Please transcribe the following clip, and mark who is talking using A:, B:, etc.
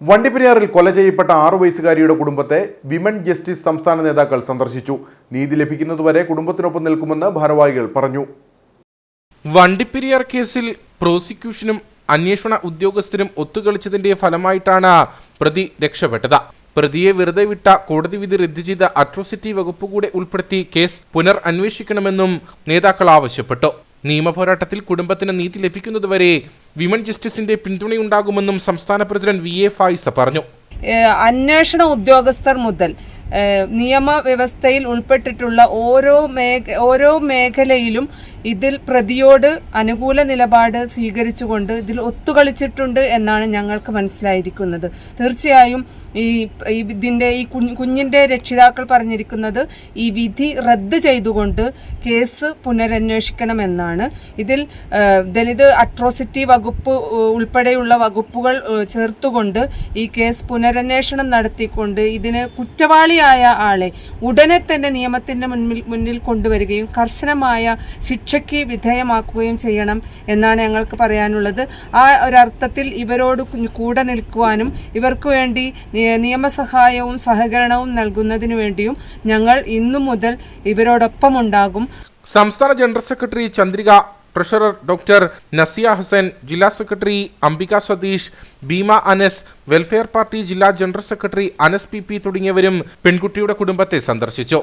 A: വണ്ടിപ്പെരിയാറിൽ കൊല ചെയ്യപ്പെട്ട ആറു വയസ്സുകാരിയുടെ കുടുംബത്തെ വിമൻ ജസ്റ്റിസ് സംസ്ഥാന നേതാക്കൾ സന്ദർശിച്ചു. നീതി ലഭിക്കുന്നതുവരെ കുടുംബത്തിനൊപ്പം നിൽക്കുമെന്ന് ഭാരവാഹികൾ പറഞ്ഞു.
B: വണ്ടിപ്പെരിയാർ കേസിൽ പ്രോസിക്യൂഷനും അന്വേഷണ ഉദ്യോഗസ്ഥരും ഒത്തുകളിച്ചതിന്റെ ഫലമായിട്ടാണ് പ്രതി രക്ഷപ്പെട്ടത്. പ്രതിയെ വെറുതെ വിട്ട കോടതി വിധി റദ്ദു ചെയ്ത അട്രോസിറ്റി വകുപ്പ് കൂടെ ഉൾപ്പെടുത്തി കേസ് പുനർ അന്വേഷിക്കണമെന്നും നേതാക്കൾ ആവശ്യപ്പെട്ടു. നിയമപോരാട്ടത്തിൽ കുടുംബത്തിന് നീതി ലഭിക്കുന്നതുവരെ വിമൻ ജസ്റ്റിസിന്റെ പിന്തുണയുണ്ടാകുമെന്നും സംസ്ഥാന പ്രസിഡന്റ് വി എ ഫായിസ പറഞ്ഞു.
C: അന്വേഷണ ഉദ്യോഗസ്ഥർ മുതൽ നിയമവ്യവസ്ഥയിൽ ഉൾപ്പെട്ടിട്ടുള്ള ഓരോ മേഖ ഓരോ മേഖലയിലും ഇതിൽ പ്രതിയോട് അനുകൂല നിലപാട് സ്വീകരിച്ചുകൊണ്ട് ഇതിൽ ഒത്തുകളിച്ചിട്ടുണ്ട് എന്നാണ് ഞങ്ങൾക്ക് മനസ്സിലായിരിക്കുന്നത്. തീർച്ചയായും ഈ ഇതിന്റെ ഈ കുഞ്ഞിന്റെ രക്ഷിതാക്കൾ പറഞ്ഞിരിക്കുന്നത് ഈ വിധി റദ്ദ് ചെയ്തുകൊണ്ട് കേസ് പുനരന്വേഷിക്കണമെന്നാണ്. ഇതിൽ ദലിത് അട്രോസിറ്റി വകുപ്പ് ഉൾപ്പെടെയുള്ള വകുപ്പുകൾ ചേർത്തുകൊണ്ട് ഈ കേസ് പുനരന്വേഷണം നടത്തിക്കൊണ്ട് ഇതിന് കുറ്റവാളിയായ ആളെ ഉടനെ തന്നെ നിയമത്തിന്റെ മുന്നിൽ മുന്നിൽ കൊണ്ടുവരികയും കർശനമായ ശിക്ഷയ്ക്ക് വിധേയമാക്കുകയും ചെയ്യണം എന്നാണ് ഞങ്ങൾക്ക് പറയാനുള്ളത്. ആ ഒരർത്ഥത്തിൽ ഇവരോട് കൂടെ നിൽക്കുവാനും ഇവർക്ക് വേണ്ടി നിയമസഹായവും സഹകരണവും നൽകുന്നതിനു വേണ്ടിയും ഞങ്ങൾ ഇന്നു മുതൽ ഇവരോടൊപ്പം ഉണ്ടാകും
B: സംസ്ഥാന general secretary Chandrika treasurer doctor Nasiya Hussain ജില്ലാ secretary Ambika Satheesh Bheema Anas welfare party ജില്ലാ general secretary Anas P P തുടങ്ങിയവരും പെൺകുട്ടിയുടെ കുടുംബത്തെ സന്ദർശിച്ചു.